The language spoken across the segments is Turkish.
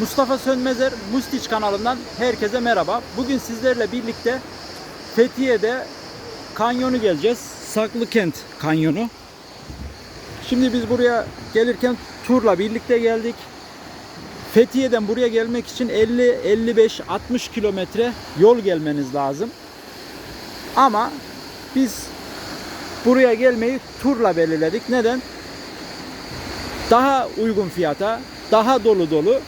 Mustafa Sönmezer Mustiç kanalından herkese merhaba. Bugün sizlerle birlikte Fethiye'de kanyonu geleceğiz. Saklıkent kanyonu. Şimdi biz buraya gelirken turla birlikte geldik. Fethiye'den buraya gelmek için 50, 55, 60 kilometre yol gelmeniz lazım. Ama biz buraya gelmeyi turla belirledik. Neden? Daha uygun fiyata, daha dolu dolu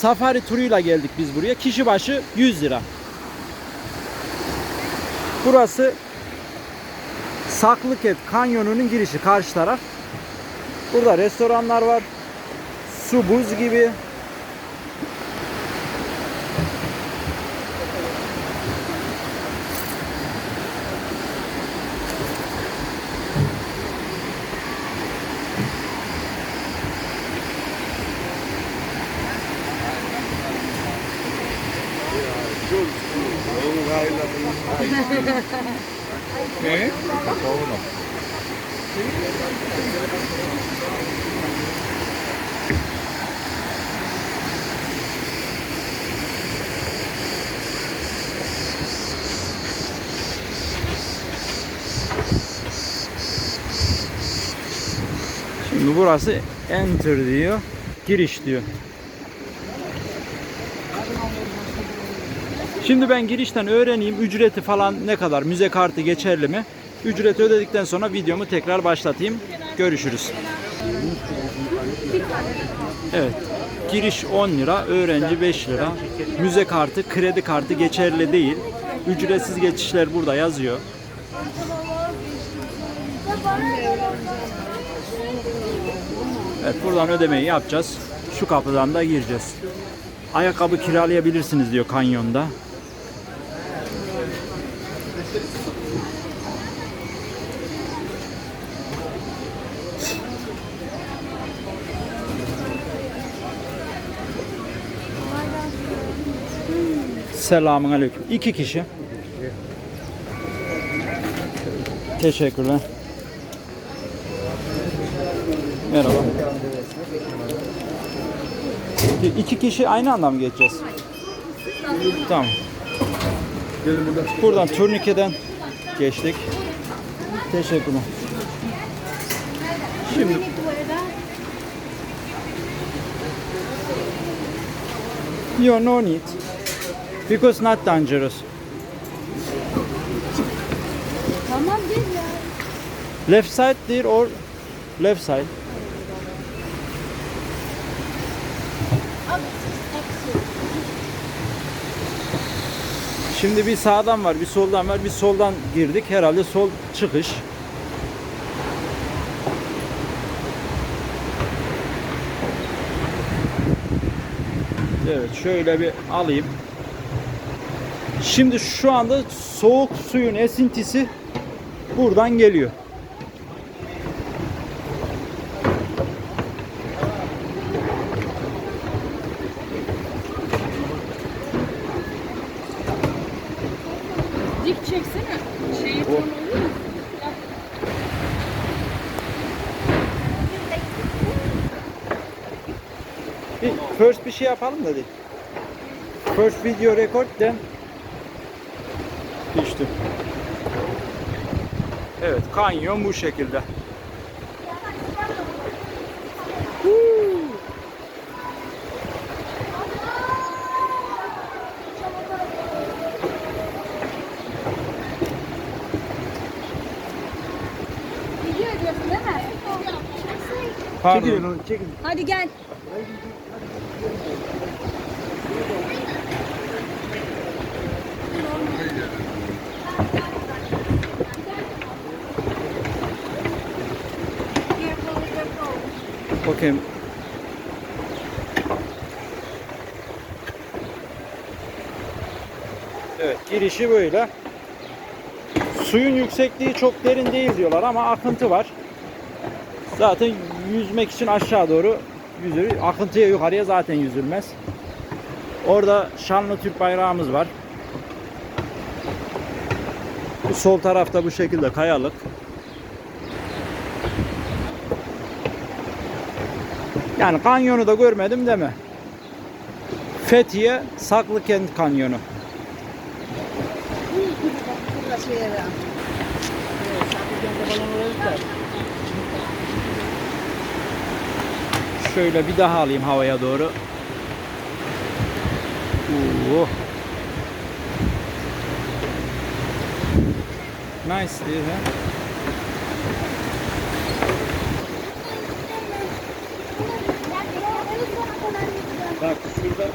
safari turuyla geldik biz buraya. Kişi başı 100 lira. Burası Saklıket Kanyonu'nun girişi karşı taraf. Burada restoranlar var. Su buz gibi. Şimdi burası enter diyor. Giriş diyor. Şimdi ben girişten öğreneyim ücreti falan ne kadar, müze kartı geçerli mi? Ücreti ödedikten sonra videomu tekrar başlatayım. Görüşürüz. Evet. Giriş 10 lira, öğrenci 5 lira. Müze kartı, kredi kartı geçerli değil. Ücretsiz geçişler burada yazıyor. Evet buradan ödemeyi yapacağız. Şu kapıdan da gireceğiz. Ayakkabı kiralayabilirsiniz diyor kanyonda. Selamun aleyküm. İki kişi. Teşekkürler. Merhaba. İki kişi aynı anda mı geçeceğiz? Tamam. Buradan turnikeden geçtik. Teşekkürler. Şimdi You no need. Because not dangerous. Tamam gel ya. Left side there or left side? Şimdi bir sağdan var, bir soldan var. Bir soldan girdik. Herhalde sol çıkış. Evet, şöyle bir alayım. Şimdi şu anda soğuk suyun esintisi buradan geliyor. Dik çeksene. Şeyi tam oluyor mu? Bir first bir şey yapalım dedik. First video record then Evet kanyon bu şekilde. Huu. Video ediyorsun değil mi? Pardon. Hadi gel. Bakayım. Evet girişi böyle. Suyun yüksekliği çok derin değil diyorlar ama akıntı var. Zaten yüzmek için aşağı doğru yüzülür. Akıntıya yukarıya zaten yüzülmez. Orada şanlı Türk bayrağımız var. Sol tarafta bu şekilde kayalık. Yani kanyonu da görmedim deme. Fethiye Saklıkent Kanyonu. Şöyle bir daha alayım havaya doğru. Oo. Nice değil ha? Bak şurada en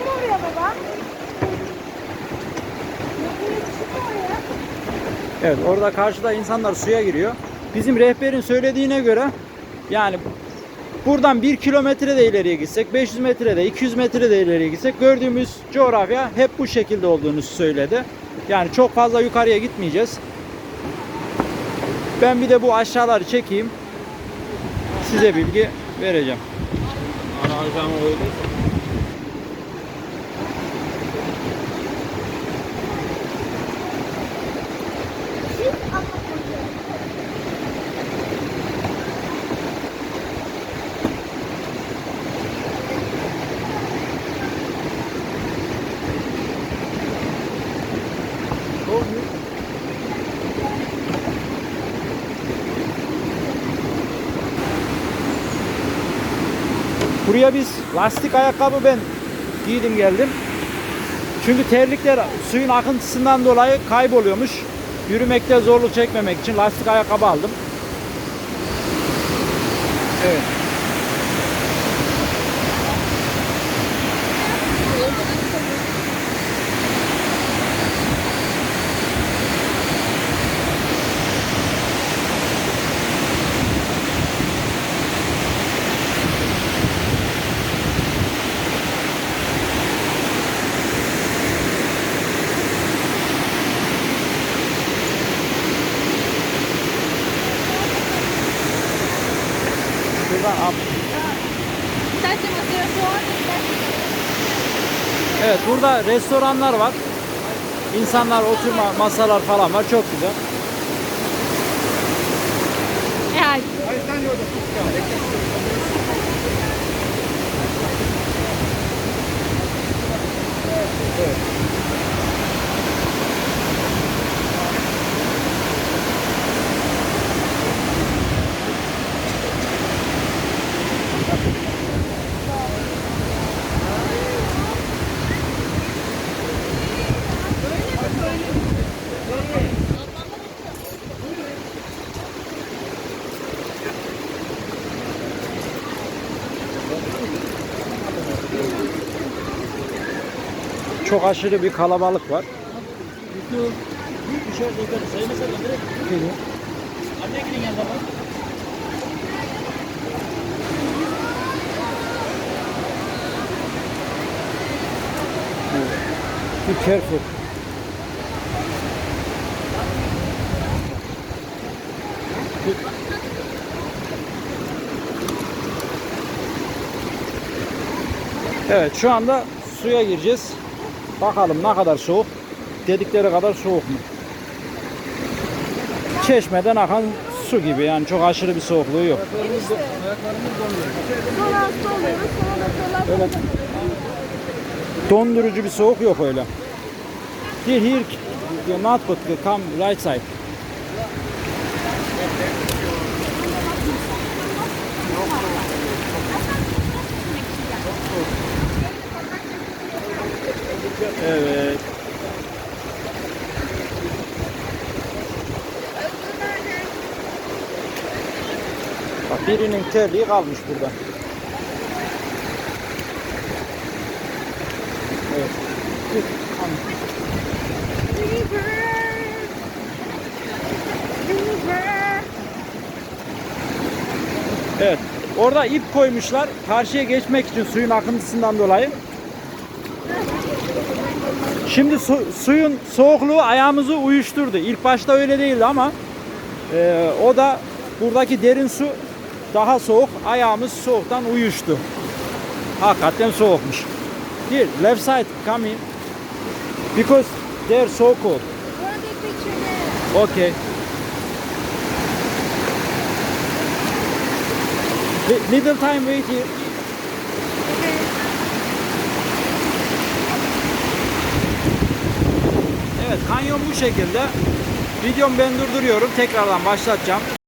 mi oraya baba? Benim yetişim mi oraya? Evet orada karşıda insanlar suya giriyor. Bizim rehberin söylediğine göre yani buradan 1 kilometre de ileriye gitsek 500 metre de 200 metre de ileriye gitsek gördüğümüz coğrafya hep bu şekilde olduğunu söyledi. Yani çok fazla yukarıya gitmeyeceğiz. Ben bir de bu aşağıları çekeyim. Size bilgi vereceğim. Buraya biz lastik ayakkabı ben giydim geldim. Çünkü terlikler suyun akıntısından dolayı kayboluyormuş. Yürümekte zorluk çekmemek için lastik ayakkabı aldım. Evet. Evet burada restoranlar var. İnsanlar oturma masalar falan var. Çok güzel. Ай. Çok aşırı bir kalabalık var. Be careful. Evet şu anda suya gireceğiz. Bakalım ne kadar soğuk. Dedikleri kadar soğuk mu? Çeşmeden akan su gibi yani çok aşırı bir soğukluğu yok. Öyle dondurucu bir soğuk yok öyle. Here, here, not good. Come right side. Evet. Bak birinin terliği kalmış burada. Evet. Evet. Orada ip koymuşlar. Karşıya geçmek için suyun akıntısından dolayı. Şimdi su, suyun soğukluğu ayağımızı uyuşturdu. İlk başta öyle değildi ama e, o da buradaki derin su daha soğuk. Ayağımız soğuktan uyuştu. Hakikaten soğukmuş. Here, left side, come. Because they're so cold. Okay. Little time wait here. Okay. Evet kanyon bu şekilde. Videomu ben durduruyorum. Tekrardan başlatacağım.